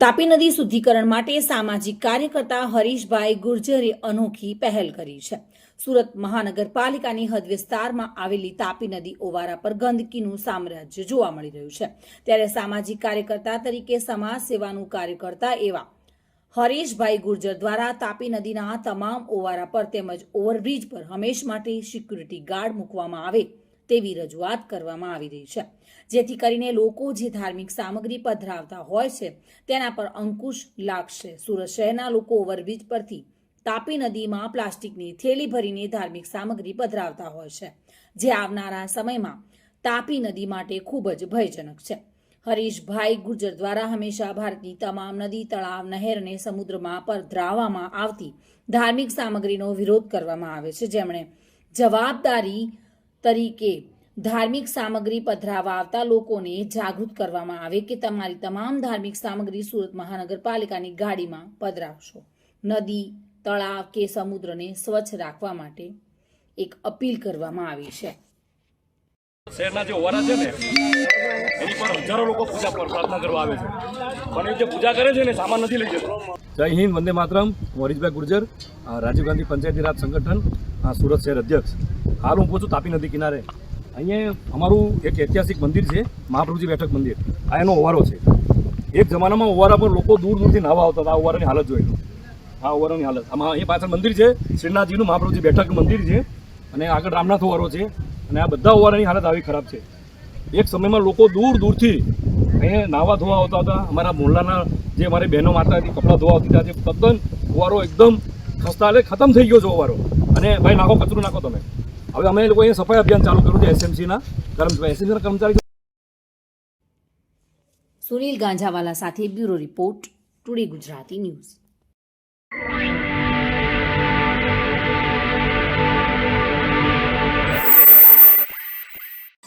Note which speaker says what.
Speaker 1: તાપી નદી શુદ્ધિકરણ માટે સામાજિક કાર્યકર્તા હરીશભાઈ ગુર્જરે અનોખી પહેલ કરી છે. સુરત મહાનગરપાલિકાની હદ વિસ્તારમાં આવેલી તાપી નદી ઓવારા પર ગંદકીનું સામ્રાજ્ય જોવા મળી રહ્યું છે. ત્યારે સામાજિક કાર્યકર્તા તરીકે સમાજ સેવાનું કાર્ય કરતા એવા હરીશભાઈ ગુર્જર દ્વારા તાપી નદીના તમામ ઓવારા પર તેમજ ઓવરબ્રિજ પર હંમેશ માટે સિક્યુરિટી ગાર્ડ મૂકવામાં આવે તેવી રજૂઆત કરવામાં આવી રહી છે. જેથી કરીને લોકો જે ધાર્મિક સામગ્રી પધરાવતા હોય છે, તેના પર અંકુશ લાગશે. સુરત શહેરના લોકો ઓવરબ્રિજ પરથી તાપી નદીમાં પ્લાસ્ટિકની થેલી ભરીને ધાર્મિક સામગ્રી પધરાવતા હોય છે. જે આવનારા સમયમાં તાપી નદી માટે ખૂબ જ ભયજનક છે. હરીશભાઈ ગુર્જર દ્વારા હંમેશા ભારતની તમામ નદી, તળાવ, નહેર અને સમુદ્રમાં પધરાવવામાં આવતી ધાર્મિક સામગ્રીનો વિરોધ કરવામાં આવે છે. જેમણે જવાબદારી તરીકે ધાર્મિક સામગ્રી પધરાવવા આવતા લોકોને જાગૃત કરવામાં આવે કે તમારી તમામ ધાર્મિક સામગ્રી સુરત મહાનગરપાલિકાની ગાડીમાં પધરાવશો. નદી તળાવ કે સમુદ્રને સ્વચ્છ રાખવા માટે એક અપીલ કરવામાં આવી છે.
Speaker 2: શહેરના જે ઓવારા છે ને એની પર હજારો લોકો પૂજા પર પ્રાર્થના કરવા આવે છે. પણ એ જે પૂજા કરે છે ને સામાન નથી લઈ જતો.
Speaker 3: જય હિન્દ વંદે માતરમ. હું હરીશભાઈ ગુર્જર રાજીવ ગાંધી પંચાયતી રાજ સંગઠન સુરત શહેર અધ્યક્ષ. હાલ હું પહોંચું તાપી નદી કિનારે. અહીંયા અમારું એક ઐતિહાસિક મંદિર છે, મહાપ્રભુજી બેઠક મંદિર. આ એનો ઓવારો છે. એક જમાનામાં ઓવારા પર લોકો દૂર દૂરથી નાવા આવતા હતા, આ ઓવારાની હાલત જોઈ આ ઓવારાની હાલત. આમાં અહીં પાછળ મંદિર છે, શ્રીનાથજીનું મહાપ્રભુજી બેઠક મંદિર છે, અને આગળ રામનાથ ઓવારો છે, અને આ બધા ઓવારાની હાલત આવી ખરાબ છે. એક સમયમાં લોકો દૂર દૂરથી અહીંયા નાવા ધોવા આવતા હતા. અમારા મોહલ્લાના જે અમારી બહેનો માતા હતી, કપડાં ધોવા આવતી હતા જે તદ્દન ઓવારો એકદમ ખસ્તા એટલે ખતમ થઈ ગયો છે ઓવારો. અને ભાઈ, નાખો, કચરું નાખો તમે. હવે અમે લોકો અહીંયા સફાઈ અભિયાન ચાલુ કર્યું છે એસએમસીના કર્મચારી એસએમસીના કર્મચારી
Speaker 1: સુનિલ ગાંજાવાલા સાથે bureau report today Gujarati news.